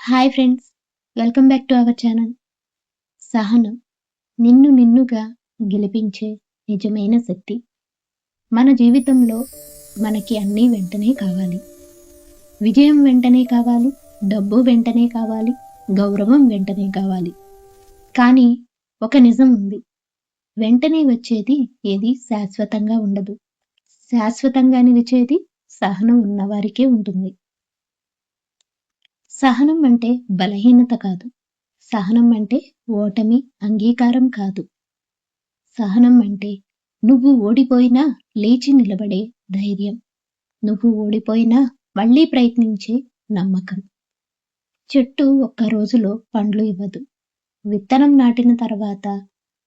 Hi friends welcome back to our channel సహనం నిన్ను నిన్నుగా గెలిపించే నిజమైన శక్తి. మన జీవితంలో మనకి అన్నీ వెంటనే కావాలి. విజయం వెంటనే కావాలి డబ్బు వెంటనే కావాలి గౌరవం వెంటనే కావాలి. కానీ ఒక నిజం ఉంది. వెంటనే వచ్చేది ఏది శాశ్వతంగా ఉండదు. శాశ్వతంగా నిలిచేది సహనం ఉన్నవారికే ఉంటుంది. సహనం అంటే బలహీనత కాదు. సహనం అంటే ఓటమి అంగీకారం కాదు. సహనం అంటే నువ్వు ఓడిపోయినా లేచి నిలబడే ధైర్యం. నువ్వు ఓడిపోయినా మళ్ళీ ప్రయత్నించే నమ్మకం. చెట్టు ఒక్క రోజులో పండ్లు ఇవ్వదు. విత్తనం నాటిన తర్వాత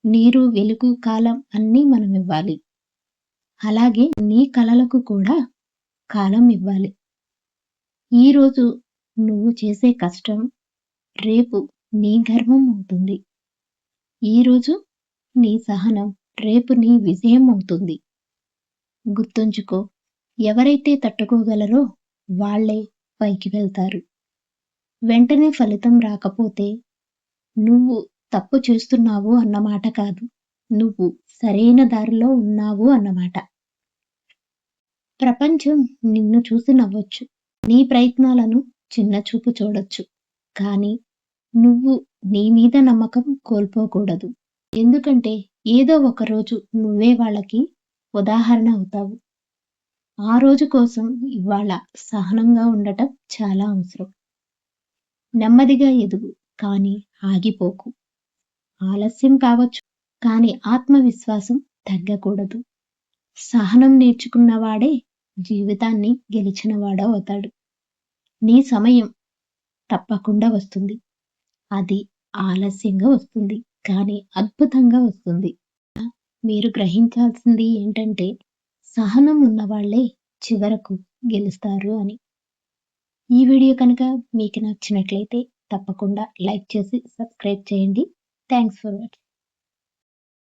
నీరు వెలుగు కాలం అన్నీ మనం ఇవ్వాలి. అలాగే నీ కలలకు కూడా కాలం ఇవ్వాలి. ఈరోజు నువ్వు చేసే కష్టం రేపు నీ గర్వం అవుతుంది. ఈరోజు నీ సహనం రేపు నీ విజయం అవుతుంది. గుర్తుంచుకో ఎవరైతే తట్టుకోగలరో వాళ్ళే పైకి వెళ్తారు. వెంటనే ఫలితం రాకపోతే నువ్వు తప్పు చేస్తున్నావు అన్నమాట కాదు నువ్వు సరైన దారిలో ఉన్నావు అన్నమాట ప్రపంచం నిన్ను చూసి నవ్వచ్చు. నీ ప్రయత్నాలను చిన్న చూపు చూడొచ్చు. కానీ నువ్వు నీ మీద నమ్మకం కోల్పోకూడదు. ఎందుకంటే ఏదో ఒక రోజు నువ్వే వాళ్ళకి ఉదాహరణ అవుతావు. ఆ రోజు కోసం ఇవాళ సహనంగా ఉండటం చాలా అవసరం. నెమ్మదిగా ఎదుగు కానీ ఆగిపోకు. ఆలస్యం కావచ్చు కానీ ఆత్మవిశ్వాసం తగ్గకూడదు. సహనం నేర్చుకున్నవాడే జీవితాన్ని గెలిచినవాడవుతాడు. నీ సమయం తప్పకుండా వస్తుంది. అది ఆలస్యంగా వస్తుంది. కానీ అద్భుతంగా వస్తుంది. మీరు గ్రహించాల్సింది ఏంటంటే సహనం ఉన్నవాళ్ళే చివరకు గెలుస్తారు అని. ఈ వీడియో కనుక మీకు నచ్చినట్లయితే తప్పకుండా లైక్ చేసి సబ్స్క్రైబ్ చేయండి. Thanks for watching.